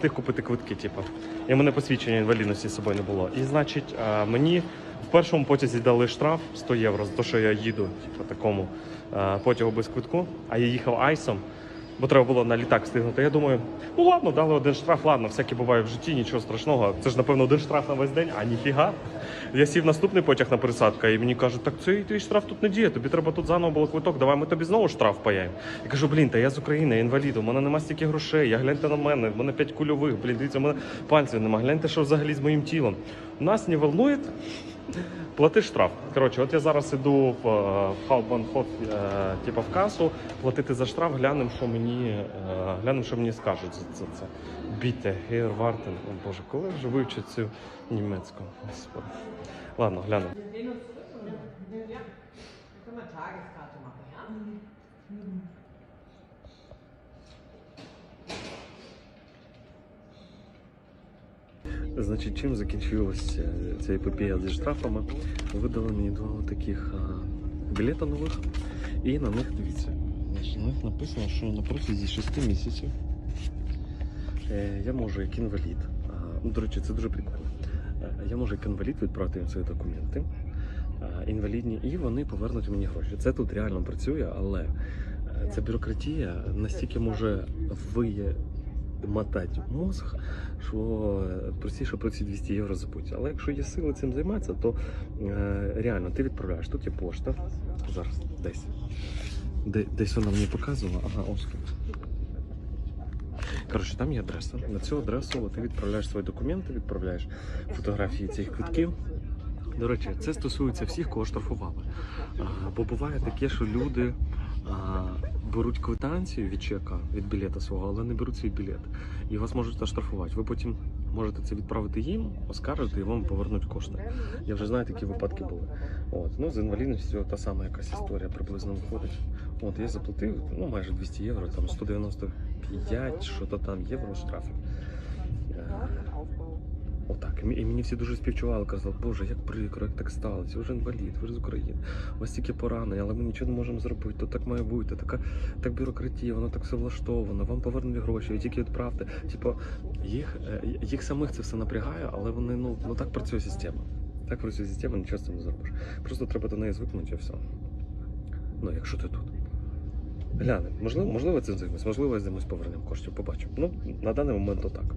Тих купити квитки, типу. І в мене посвідчення інвалідності з собою не було. І значить, мені в першому потязі дали штраф 100 євро за те, що я їду, типу, такому потягу без квитку, а я їхав айсом, бо треба було на літак встигнути. Я думаю, ну ладно, дали один штраф, ладно, всяке буває в житті, нічого страшного. Це ж, напевно, один штраф на весь день, а ніфіга. Я сів наступний потяг на пересадка, і мені кажуть, так цей твій штраф тут не діє, тобі треба тут заново було квиток, давай ми тобі знову штраф паяємо. Я кажу, блін, та я з України, я інвалід, у мене нема стільки грошей, я гляньте на мене, в мене п'ять кульових, блін, дивіться, у мене пальців нема, гляньте, що взагалі з моїм тілом. Нас не волнує, плати штраф. Коротше, от я зараз іду в е, Хаубанхоф, е, типу в касу, платити за штраф, глянемо, що мені, е, глянемо, що мені скажуть за це. це. Біте, гейр, вартен. О Боже, коли вже вивчу цю німецьку? Господи. Ладно, глянемо. Tageskarte machen, ja? Значить, чим закінчилася ця епопея зі штрафами? Видали мені два таких білета нових, і на них дивіться. На них написано, що на протязі 6 місяців е, я можу як інвалід. ну, до речі, це дуже прикольно. Е, Я можу як інвалід відправити їм свої документи. Інвалідні, і вони повернуть мені гроші. Це тут реально працює, але е, ця бюрократія настільки може вимотати мозг, що простіше про ці 200 євро забудь. Але якщо є сили цим займатися, то е, реально ти відправляєш. Тут є пошта. Зараз десь. Де, десь вона мені показувала. Ага, ось тут. Коротше, там є адреса. На цю адресу ти відправляєш свої документи, відправляєш фотографії цих квитків. До речі, це стосується всіх, кого штрафували. Бо буває таке, що люди беруть квитанцію від чека, від білета свого, але не беруть свій білет. І вас можуть оштрафувати. Ви потім можете це відправити їм, оскаржити і вам повернуть кошти. Я вже знаю, такі випадки були. От. Ну, з інвалідністю та сама якась історія приблизно виходить. От я заплатив ну, майже 200 євро, там 195, що то там євро штрафів. І мені всі дуже співчували, казали, Боже, як прикро, як так сталося, ви ж інвалід, ви ж з України, у вас тільки поранення, але ми нічого не можемо зробити, то так має бути, така так бюрократія, воно так все влаштовано, вам повернуть гроші, ви тільки відправте. Типу, їх, е, їх самих це все напрягає, але вони ну, ну так працює система. Так працює система, нічого з цим не зробиш. Просто треба до неї звикнути і все. Ну, якщо ти тут. Глянемо, можливо, можливо, цим займемось, можливо, з займусь повернемо коштів, побачимо. Ну, на даний момент то так.